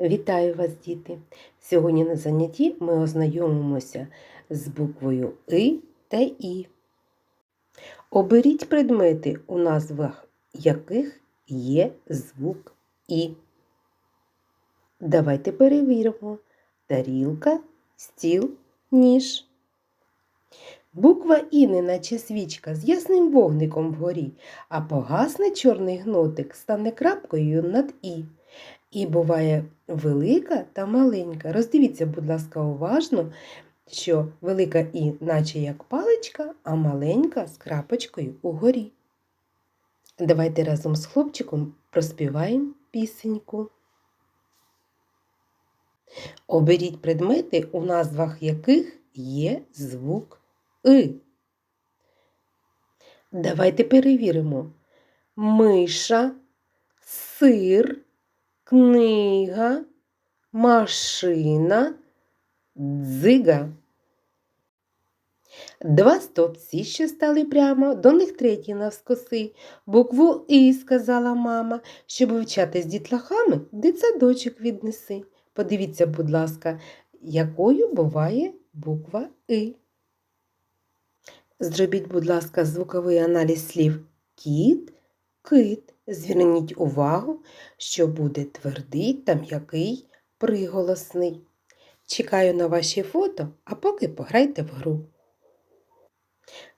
Вітаю вас, діти! Сьогодні на занятті ми ознайомимося з буквою И та І. Оберіть предмети, у назвах яких є звук І. Давайте перевіримо. Тарілка, стіл, ніж. Буква І, неначе свічка з ясним вогником вгорі, а погасне чорний гнотик стане крапкою над І. І буває велика та маленька. Роздивіться, будь ласка, уважно, що велика І, наче як паличка, а маленька з крапочкою угорі. Давайте разом з хлопчиком проспіваємо пісеньку. Оберіть предмети, у назвах яких є звук И. Давайте перевіримо. Миша, сир, книга, машина, дзига. Два стовпці, що стали прямо, до них третій навскоси. Букву І сказала мама, щоб вивчати з дітлахами, дитсадочок віднеси. Подивіться, будь ласка, якою буває буква И. Зробіть, будь ласка, звуковий аналіз слів кіт, кит. Зверніть увагу, що буде твердий та м'який приголосний. Чекаю на ваші фото, а поки пограйте в гру.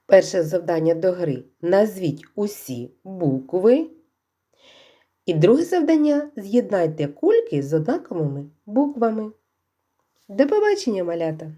Перше завдання до гри назвіть усі букви. І друге завдання з'єднайте кульки з однаковими буквами. До побачення, малята!